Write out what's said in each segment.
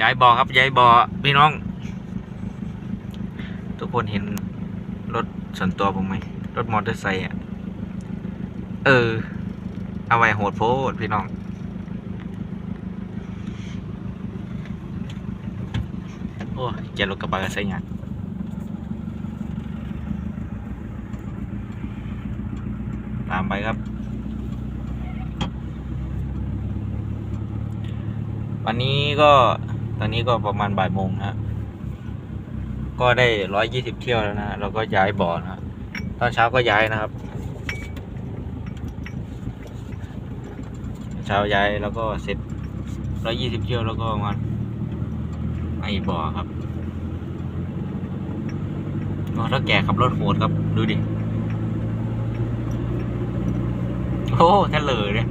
ย้ายบอครับย้ายบอพี่น้อง ทุกคนเห็นรถส่วนตัวผมไหมรถมอเตอร์ไซค์อะเออ เอาไว้โหดโพดพี่น้อง โอ้ยเจรถกระบะกระใส่หยังตามไปครับ วันนี้ก็ ตอนนี้ก็ประมาณบ่ายโมงนะก็ได้ร้อยยี่สิบเที่ยวแล้วนะเราก็ย้ายบ่อนะตอนเช้าก็ย้ายนะครับ เช้าย้ายแล้วก็เสร็จร้อยยี่สิบเที่ยวแล้วก็มาไอ้บ่อครับโอ้ถ้าแกขับรถโหดครับดูดิโอ้แท้เลยเนี่ย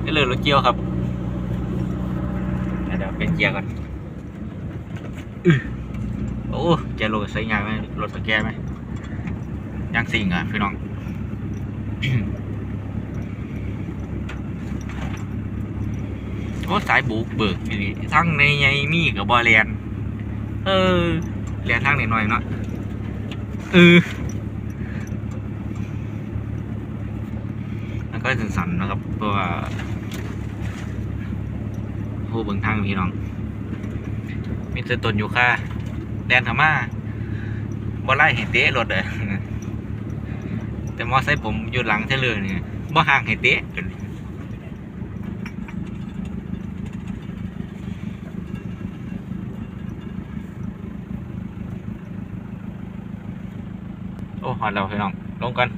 แท้เลยรถเกียวครับ เดี๋ยวเป็นเกียร์ก่อนอือโอ้เกียร์โลใส่ยางไหมรถสแกนไหมยางสิ่งอะพี่น้องโอ้สายบุกเบิกอีหลีทั้งในไงมีกับบอเลียนเออเรียนทั้งหน่อยๆเนาะเออแล้วก็สั่นๆนะครับเพราะว่า โหเบิ่งทางพี่น้องมีแต่ต้นอยู่ค่าแดนธรรมาบ่ไล่ให้เตะรถเด้อแต่มอไซค์ผมอยู่หลังเทเลอร์นี่บ่ห่างให้เตะโอ้ฮอดแล้วพี่น้องลงกัน